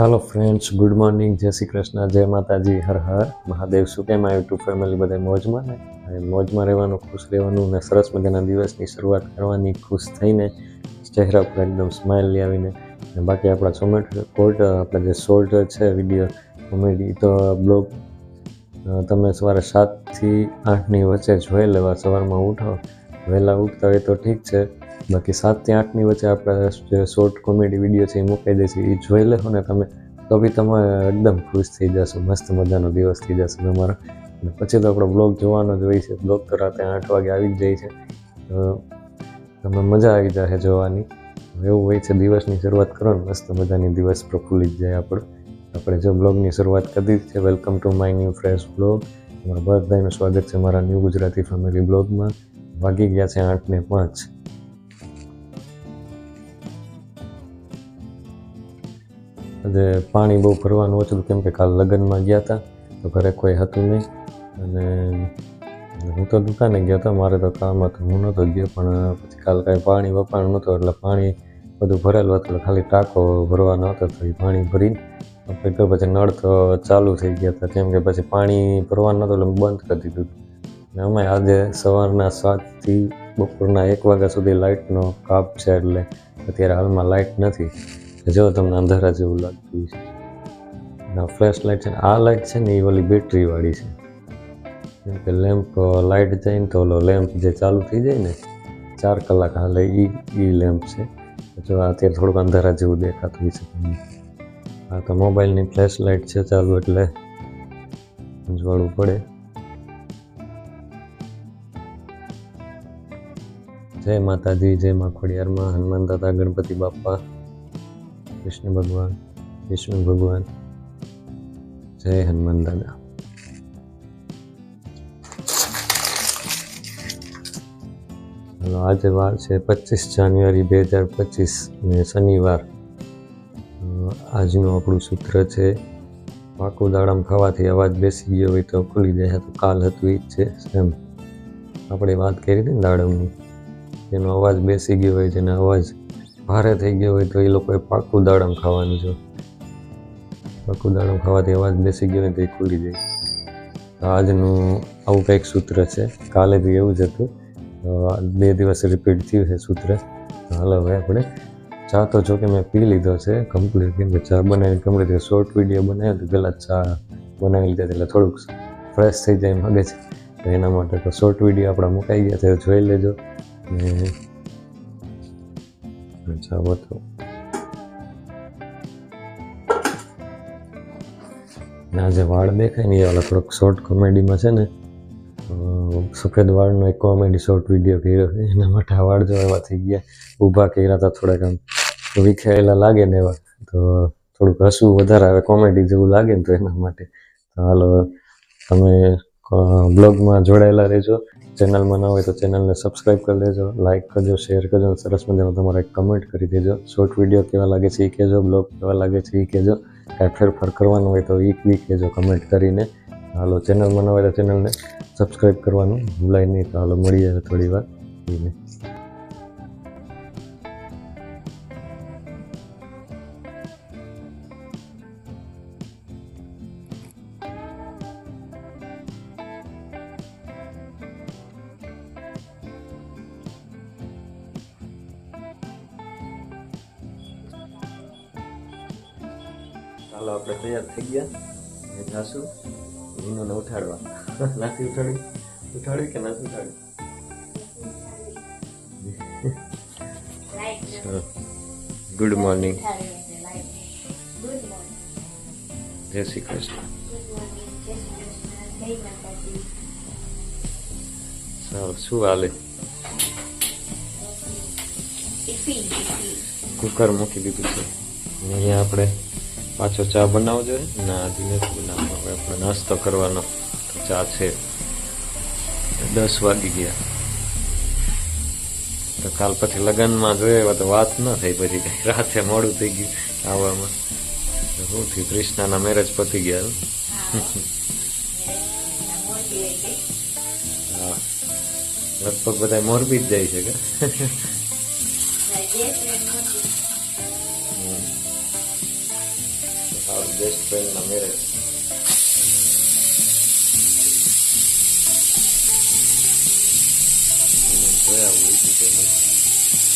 ચાલો friends good morning જય શ્રી કૃષ્ણ, જય માતાજી, હર હર. મહાદેવ શું કેમ આવ્યું ટુ ફેમિલી બધા મોજમાં ને? મોજમાં રહેવાનું, ખુશ રહેવાનું ને સરસ મજાના દિવસની શરૂઆત કરવાની, ખુશ થઈને ચહેરા પર એકદમ સ્માઇલ આવીને. અને બાકી આપણા સોમેટ કોર્ટ આપણા જે શોર્ટ છે વીડિયો કોમેડી તો બ્લોગ તમે સવારે સાતથી આઠની વચ્ચે જોઈ લેવા, સવારમાં ઉઠો, વહેલા ઉઠતા હોય તો ઠીક છે. બાકી સાતથી આઠની વચ્ચે આપણે જે શોર્ટ કોમેડી વીડિયો છે એ મૂકાઈ દે છે, એ જોઈ લેશો ને તમે, તો બી તમે એકદમ ખુશ થઈ જશો, મસ્ત મજાનો દિવસ થઈ જશે તમારો. અને પછી તો આપણો બ્લોગ જોવાનો જ હોય છે બ્લોગ તો રાતે આઠ વાગે આવી જ જાય છે. તો તમે મજા આવી જશે જોવાની. એવું હોય છે, દિવસની શરૂઆત કરો ને, મસ્ત મજાની દિવસ પ્રફુલ્લિત જાય આપણો. આપણે જો બ્લોગની શરૂઆત કરી છે welcome to my new fresh blog તમારા બધાનું સ્વાગત છે મારા ન્યૂ ગુજરાતી ફેમિલી બ્લોગમાં વાગી ગયા છે આઠ ને પાંચ. આજે પાણી બહુ ભરવાનું ઓછું કેમ કે કાલ લગ્નમાં ગયા હતા, તો ઘરે કોઈ હતું નહીં. અને હું તો દુકાને ગયો હતો, મારે તો કામ હતું, હું નહોતો ગયો, પણ પછી કાલ કાંઈ પાણી વપાણું નહોતું, એટલે પાણી બધું ભરેલું હતું ખાલી ટાંકો ભરવાનો હતો, તો એ પાણી ભરીને તો પછી નળ તો ચાલુ થઈ ગયા હતા, કેમ કે પછી પાણી ભરવાનું નહોતું, એટલે બંધ કરી દીધું અને અમે આજે સવારના સાતથી બપોરના એક વાગ્યા સુધી લાઇટનો કાપ છે, એટલે અત્યારે હાલમાં લાઇટ નથી. જો તમને અંધારા જેવું લાગતું છે આ ફ્લેશ લાઇટ છે આ લાઇટ છે ને, એ ઓલી બેટરીવાળી છે. કેમ કે લેમ્પ લાઇટ જાય ને તો ઓલો લેમ્પ જે ચાલુ થઈ જાય ને, ચાર કલાક હાલે એ એ લેમ્પ છે. જો અત્યારે થોડુંક અંધારા જેવું દેખાતું હોય છે આ તો મોબાઈલની ફ્લેશ લાઇટ છે ચાલુ, એટલે ઉજવાળવું પડે. જય માતાજી, જય માખોડિયારમાં હનુમાન દાદા, ગણપતિ બાપા. કૃષ્ણ ભગવાન, વિષ્ણુ ભગવાન. જય હનુમાન દાદા. હાલો, આજે વાર છે પચીસ જાન્યુઆરી બે હજાર પચીસ ને શનિવાર. આજનું આપણું સૂત્ર છે પાકું દાડમ ખાવાથી અવાજ બેસી ગયો હોય તો ખુલી જાય તો કાલ હતું એ જ છે, એમ. આપણે વાત કરી હતી ને દાડમની, જેનો અવાજ બેસી ગયો હોય, જેનો અવાજ ભારે થઈ ગયો હોય તો એ લોકોએ પાકું દાડમ ખાવાનું છે. પાકું દાડમ ખાવાથી અવાજ બેસી ગયો હોય તો એ ખુલી જાય. આજનું આવું કંઈક સૂત્ર છે. કાલે બી એવું જ હતું. બે દિવસ રિપીટ થયું છે સૂત્ર. હાલ હવે આપણે ચા તો જો કે મેં પી લીધો છે કમ્પ્લીટ કેમ કે ચા બનાવી કમ્પ્લીટ શોર્ટ વીડિયો બનાવ્યો તો પહેલાં ચા બનાવી લીધા એટલે થોડુંક ફ્રેશ થઈ જાય છે. તો એના માટે તો શોર્ટ વીડિયો આપણા મુકાઈ ગયા છે. જોઈ લેજો. ને હતો ને જે વાળ દેખાય ને એ ઓલા થોડોક શોર્ટ કોમેડીમાં છે ને સફેદ વાળનો એક કોમેડી શોર્ટ વીડિયો કર્યો છે. એના માટે આ વાળ જો એવા થઈ ગયા. ઊભા કર્યા હતા થોડાક આમ વિખેરેલા લાગે ને એવા. તો થોડુંક હસવું વધારે આવે કોમેડી જેવું લાગે ને તો એના માટે. તો હાલો, તમે બ્લોગમાં જોડાયેલા રહેજો. ચેનલમાં ના હોય તો ચેનલને સબસ્ક્રાઈબ કરી લેજો લાઇક કરજો શેર કરજો અને સરસ મજાનો તમારો એક કમેન્ટ કરી દેજો. શોર્ટ વીડિયો કેવા લાગે છે એ કહેજો બ્લોગ કેવા લાગે છે એ કહેજો. કાંઈ ફેરફાર કરવાનો હોય તો એ બી કહેજો કમેન્ટ કરીને. હાલો ચેનલમાં ના હોય તો ચેનલને સબસ્ક્રાઈબ કરવાનું ભૂલાય નહીં. તો હાલો, મળીએ થોડી વાર. ચાલો આપણે તૈયાર થઈ ગયા. જાશું વિનોને ઉઠાડવા. નથી ઉઠાડ્યું? ઉઠાડ્યું કે નથી ઉઠાડ્યું? ગુડ મોર્નિંગ જય શ્રી કૃષ્ણ. સારું શું હાલે? કુકર મૂકી દીધું છે. અહીંયા આપણે પાછો ચા બનાવજો ના હજી નથી બનાવવાનો હવે આપણે નાસ્તો કરવાનો ચા છે. દસ વાગી ગયા. તો કાલ પછી લગ્નમાં એવા તો વાત ન થઈ પછી કઈ. રાતે મોડું થઈ ગયું આવવામાં શું થયું? કૃષ્ણાના મેરેજ પતી ગયા હા. લગભગ બધા મોરબી જ જાય છે કે? હમ. બેસ્ટ ફ્રેન્ડના મેરેજ જોયા હોય છે કે નહીં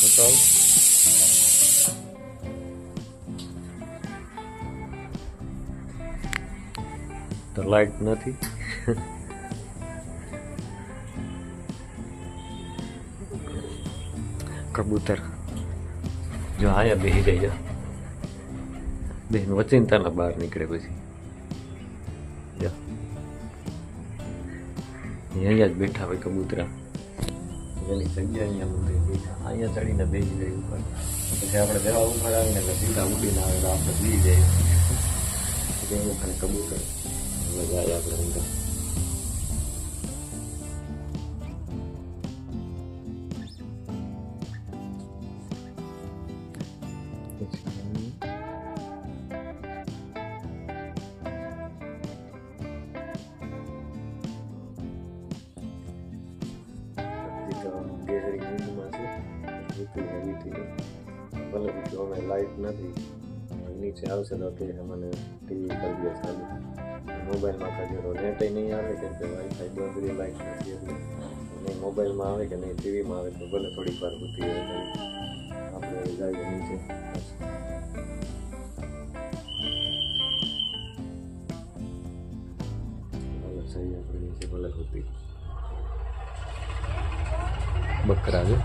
બતાવું તો લાઈટ નથી કબૂતર જો આયા બેસી જાય જો બેન વચિંતાના બહાર નીકળે પછી અહીંયા જ બેઠા હોય કબૂતરા એની જગ્યા અહીંયા મૂકી બેઠા અહીંયા ચડીને બેસી જાય ઉપર પછી આપણે જવા ઉપર આવીને એટલે સીધા ઉડીને આવે તો આપણે બી જાય એટલે કબૂતર મજા આવે આપણે અંદર ગઈ ભલે જો અમે લાઈટ નથી નીચે આવશે તો કે મને ટીવી કરી દે ચાલુ મોબાઈલમાં કરી દો નેટ નહીં આવે, કેમ કે વાઈફાઈ બંધ રહી લાઈટ નથી એટલે નહીં મોબાઈલમાં આવે કે નહીં, ટીવીમાં આવે તો ભલે થોડીક વાર ઉઠી હોય આપણે જાય નીચે. આપણે ભલે હોતી બકરા છે.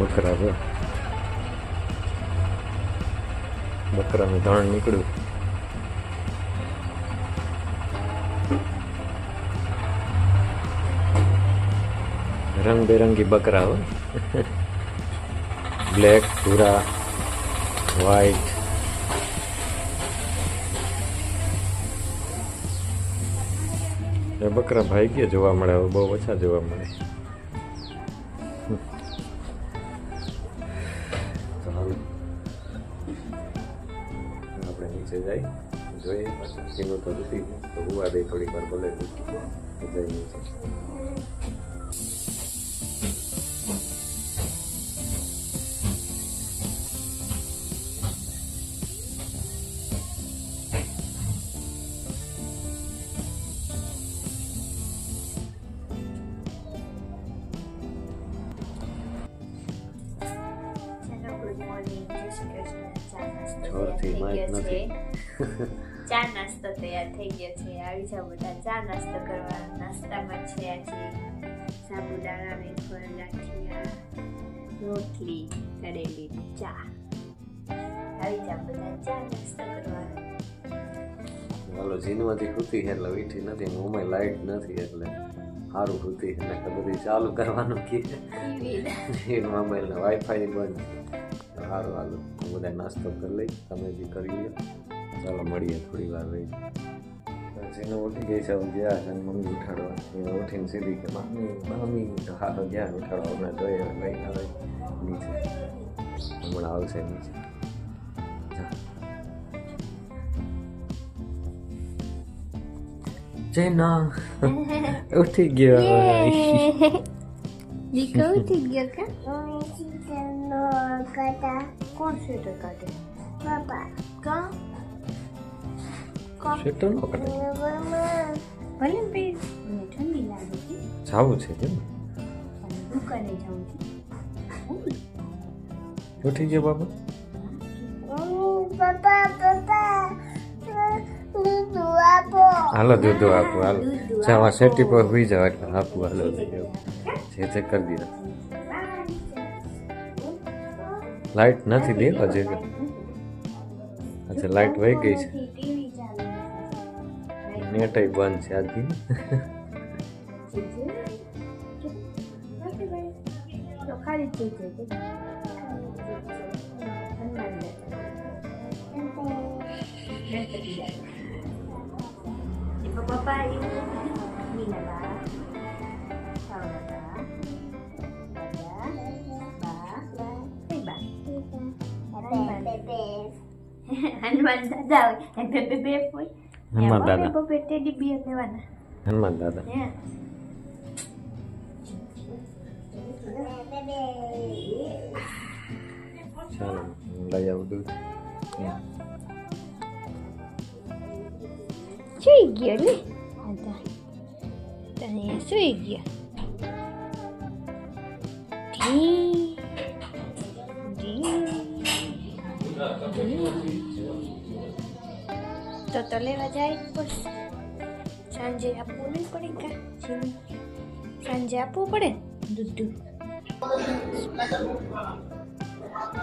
બકરા છે બકરાનું ધાણ નીકળ્યું. રંગબેરંગી બકરા હોય બ્લેક, ભૂરા, વ્હાઈટ. એ બકરા ગયા જોવા મળે બહુ ઓછા જોવા મળે. જોઈએ પાછું સીનું તો રૂટી તો હુવા દે થોડીક વાર ભલે જઈ નીચે ચાલો ગુડ મોર્નિંગ જય શ્રી કૃષ્ણ ચા નાસ્તો તૈયાર થઈ ગયો છે. આવી જાઓ બધા ચા નાસ્તો કરવા. નાસ્તામાં છે આજે સાબુદાણા વેફર ગાંઠિયા રોટલી કરેલી ચા. આવી જાઓ બધા ચા નાસ્તો કરવા. હાલો જીનમાંથી ખૂતી છે એટલે વીઠી નથી. મોંમાં લાઇટ નથી એટલે સારું ખૂતી એટલે કે બધું ચાલુ કરવાનું કે ટીવી મોબાઈલ વાઈફાઈ બંધ. સારું હાલો. હું બધા નાસ્તો કરી લઈ તમે બી કરી લો ચાલો મળીએ થોડી વાર રહી જેને ઉઠી ગઈ છે હું ગયા છે મમ્મી ઉઠાડવા એને ઉઠીને સીધી કે મમ્મી મમ્મી તો હારો ગયા ઉઠાડવા હમણાં જોઈએ લઈને આવે નીચે હમણાં આવશે નીચે જા. જેના ઉઠી ગયો દીકરો ઉઠી ગયો કા કોણ સ્વેટર કાઢે કા કા સ્વેટર નો કાઢે ભલે બે મને ઠંડી લાગે છે. જાવું છે કેમ દુકાને જાવું છે. ઉઠી ગયો બાબા? હાલો દૂધ આપો હાલો. જાવા સેટી પર હોઈ જાવ એટલે આપું હાલો જે તે કરી દીધા. લાઈટ નથી દે હજી અચ્છા લાઈટ વહી ગઈ છે. નેટ બંધ છે આજથી તો ખાલી થઈ જાય પપ્પા આવ્યું મીના બા સાવડા બા દાદા બા કઈ બા હનુમાન દાદા હોય બે બે બે હોય હનુમાન દાદા બપે ટેડી બિયર લેવાના હનુમાન દાદા હે ચાલો હું લઈ આવું દૂધ સુઈ ગયો ને આ તો તને સુઈ ગયો ઢી ઢી તો લેવા જાય પડશે. સાંજે આપવું નહીં પડે કા સાંજે આપવું પડે દૂધ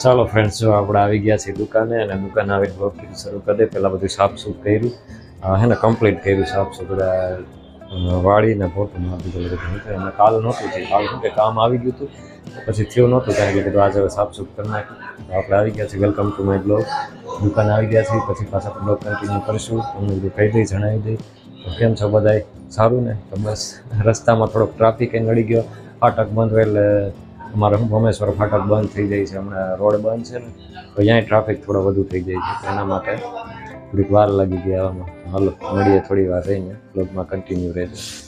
ચાલો ફ્રેન્ડ્સ જો આપણે આવી ગયા છીએ દુકાને અને દુકાને આવી બ્લોગ શરૂ કરી દે. પહેલાં બધું સાફસૂફ કર્યું. હે ને કમ્પ્લીટ કર્યું, સાફસૂફ. વાળીને ભોટું મારી દીધું બધું. મૂક્યું. એમને કાલ નહોતું થયું. કાલ શું કે કામ આવી ગયું હતું. પછી થયું નહોતું. કારણ કે કીધું આજે હવે સાફસૂફ કરી નાખ્યું આપણે આવી ગયા છીએ. વેલકમ ટુ માય બ્લોગ દુકાન આવી ગયા છીએ. પછી પાછા બ્લોગ કન્ટિન્યુ કરીશું. તમને બધું કહી દઈ, જણાવી દઈ. તો કેમ છો બધાય? સારું ને? તો બસ. રસ્તામાં થોડોક ટ્રાફિક એ નડી ગયો. ફાટક બંધ હોય એટલે અમારા ભમેશ્વર ફાટક બંધ થઈ જાય છે. હમણાં રોડ બંધ છે ને, તો અહીંયા ટ્રાફિક થોડો વધુ થઈ જાય છે એના માટે. થોડીક વાર લાગી ગઈ આવવામાં હાલો મળીએ થોડી વાર રહીને બ્લોગમાં કન્ટિન્યુ રહેશે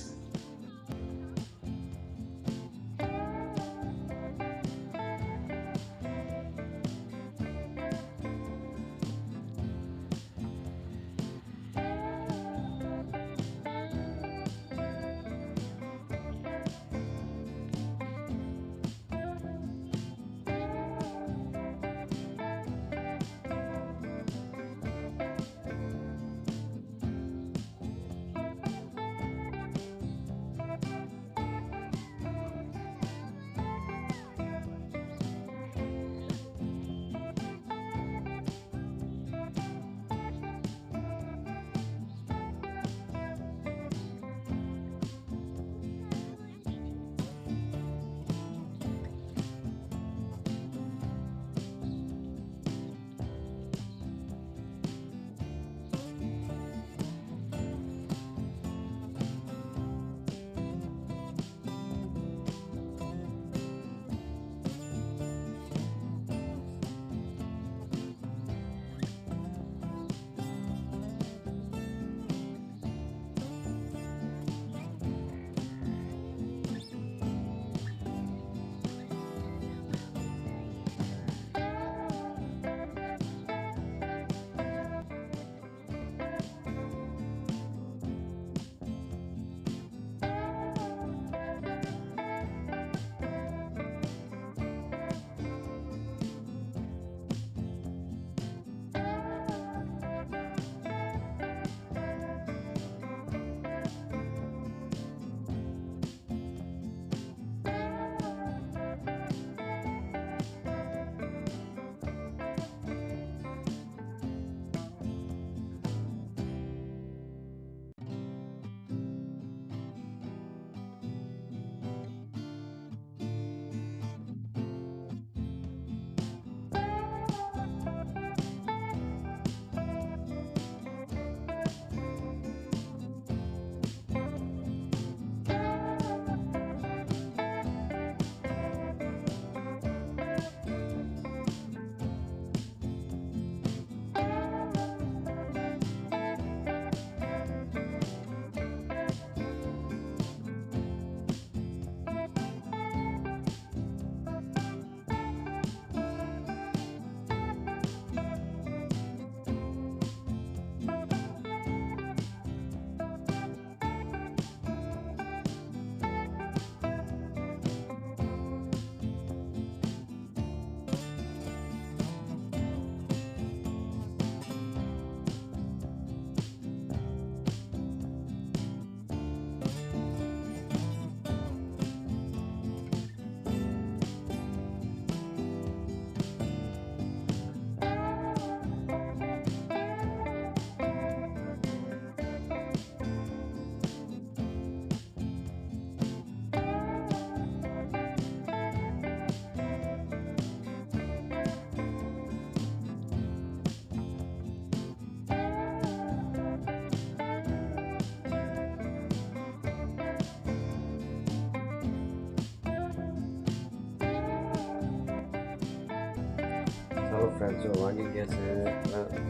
ફ્રેન્ડ જો વાગી ગયા છે.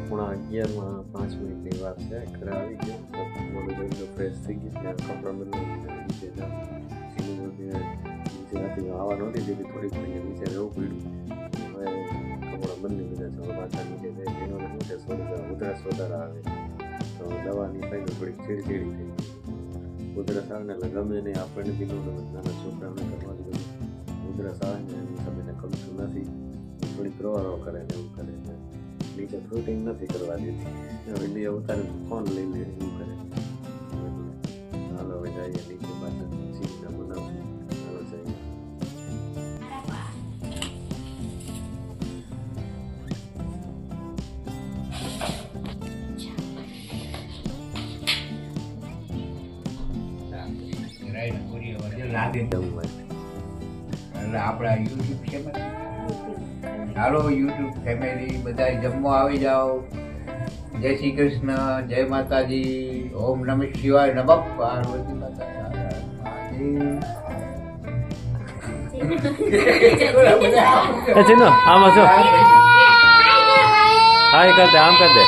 પૂણા અગિયારમાં પાંચ મિનિટની વાત છે. ઘરે આવી ગયો. મોડું જોઈ ફ્રેશ થઈ ગયું ત્યાં કપડાં બદલાવી નીચે જાઉં સીનું બધું જે હતી આવા નહોતી દીધી. થોડીક ઘણી નીચે રહેવું પડ્યું. હવે કપડાં બંને લીધા છે. પાછા નીચે જાય એનો નીચે સોદા, ઉધરસ વધારે આવે. તો દવાની તો થોડીક ચીડચીડી થઈ ગઈ. ઉધરસ ગમે નહીં આપણને બી નાના છોકરાઓને કરવાની ગમે. ઉધરસ આવે સમયને ગમતું નથી. થોડીક રોવા કરે ને એવું કરે છે નીચે ફ્રૂટિંગ નથી કરવા દેતી હવે અવતારે ફોન લઈ લે એવું કરે હાલો હવે જઈએ નીચે પાછળ સીધા બનાવું હાલો જઈએ એટલે આપણા હાલો યુટ્યુબ ફેમિલી બધા જમવા આવી જાઓ. જય શ્રી કૃષ્ણ જય માતાજી. ઓમ નમઃ શિવાય નમ પાર્વતી માતા આમાં જો હા એ કરતે આમ કરતે